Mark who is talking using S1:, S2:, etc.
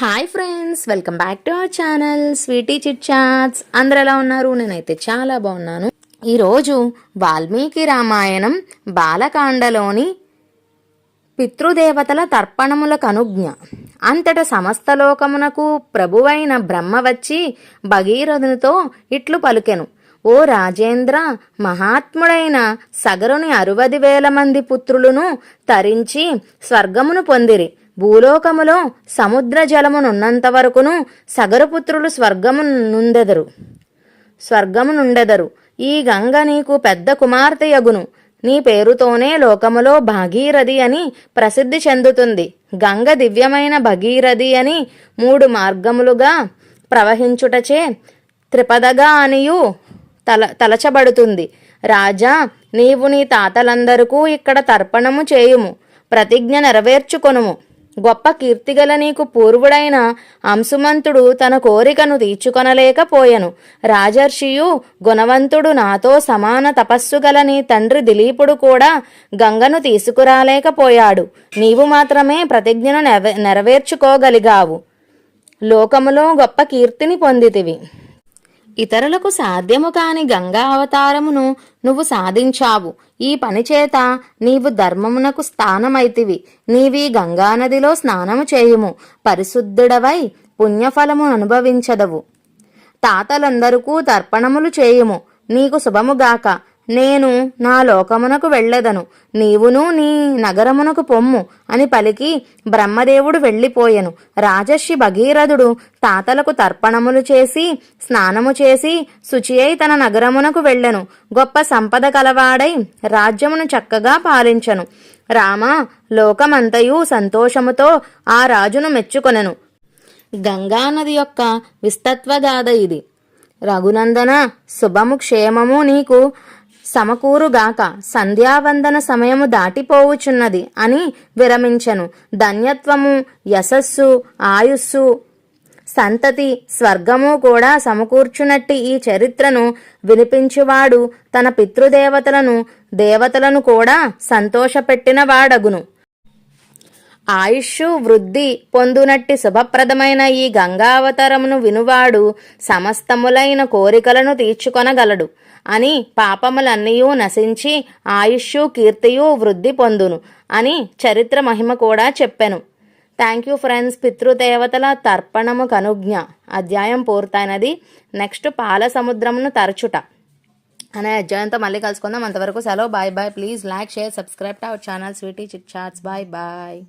S1: Hi friends welcome back to our channel sweety chit chats అందరు ఎలా ఉన్నారు? నేనైతే చాలా బాగున్నాను. ఈరోజు వాల్మీకి రామాయణం బాలకాండలోని పితృదేవతల తర్పణములకు అనుజ్ఞ అంతట సమస్త లోకమునకు ప్రభువైన బ్రహ్మ వచ్చి భగీరథునితో ఇట్లు పలుకెను. ఓ రాజేంద్ర మహాత్ముడైన సగరుని అరువది వేల మంది పుత్రులను తరించి స్వర్గమును పొందిరి. భూలోకములో సముద్ర జలమునున్నంత వరకును సగరపుత్రులు స్వర్గము నుండెదరు. స్వర్గము నుండెదరు. ఈ గంగ నీకు పెద్ద కుమార్తె యగును. నీ పేరుతోనే లోకములో భాగీరథి అని ప్రసిద్ధి చెందుతుంది. గంగ దివ్యమైన భగీరథి అని మూడు మార్గములుగా ప్రవహించుటచే త్రిపదగా అనియు తల తలచబడుతుంది. రాజా నీవు నీ తాతలందరకూ ఇక్కడ తర్పణము చేయుము ప్రతిజ్ఞ నెరవేర్చుకొనుము. గొప్ప కీర్తిగల నీకు పూర్వుడైన అంశుమంతుడు తన కోరికను తీర్చుకొనలేకపోయెను. రాజర్షియు గుణవంతుడు నాతో సమాన తపస్సు గల నీ తండ్రి దిలీపుడు కూడా గంగను తీసుకురాలేకపోయాడు. నీవు మాత్రమే ప్రతిజ్ఞను నెవ నెరవేర్చుకోగలిగావు. లోకములో గొప్ప కీర్తిని పొందితివి. ఇతరులకు సాధ్యము కాని గంగా అవతారమును నువ్వు సాధించావు. ఈ పనిచేత నీవు ధర్మమునకు స్థానమైతివి. నీవి గంగానదిలో స్నానము చేయుము. పరిశుద్ధుడవై పుణ్యఫలము అనుభవించదవు. తాతలందరకూ తర్పణములు చేయుము. నీకు శుభముగాక నేను నా లోకమునకు వెళ్ళెదను. నీవును నీ నగరమునకు పొమ్ము అని పలికి బ్రహ్మదేవుడు వెళ్ళిపోయెను. రాజర్షి భగీరథుడు తాతలకు తర్పణములు చేసి స్నానము చేసి శుచి అయి తన నగరమునకు వెళ్ళెను. గొప్ప సంపద కలవాడై రాజ్యమును చక్కగా పాలించెను. రామ లోకమంతయు సంతోషముతో ఆ రాజును మెచ్చుకొనెను. గంగానది యొక్క విస్తత్వగాథ ఇది. రఘునందన శుభము క్షేమము నీకు సమకూరుగాక సంధ్యావందన సమయము దాటిపోవుచున్నది అని విరమించెను. ధన్యత్వము యశస్సు ఆయుస్సు సంతతి స్వర్గము కూడా సమకూర్చునట్టి ఈ చరిత్రను వినిపించువాడు తన పితృదేవతలను దేవతలను కూడా సంతోషపెట్టిన వాడగును. ఆయుష్ వృద్ధి పొందునట్టి శుభప్రదమైన ఈ గంగావతరమును వినువాడు సమస్తములైన కోరికలను తీర్చుకొనగలడు. అని పాపములన్నయూ నశించి ఆయుష్యు కీర్తియు వృద్ధి పొందును అని చరిత్ర మహిమ కూడా చెప్పెను. Thank you friends. పితృదేవతల తర్పణము కనుజ్ఞ. అధ్యాయం పూర్తయినది. నెక్స్ట్ పాల సముద్రమును తరచుట. అనే అధ్యాయంతో మళ్ళీ కలుసుకుందాం. అంతవరకు సెలవు. Bye bye. Please like share subscribe to our channel. Sweety chit chats. Bye bye.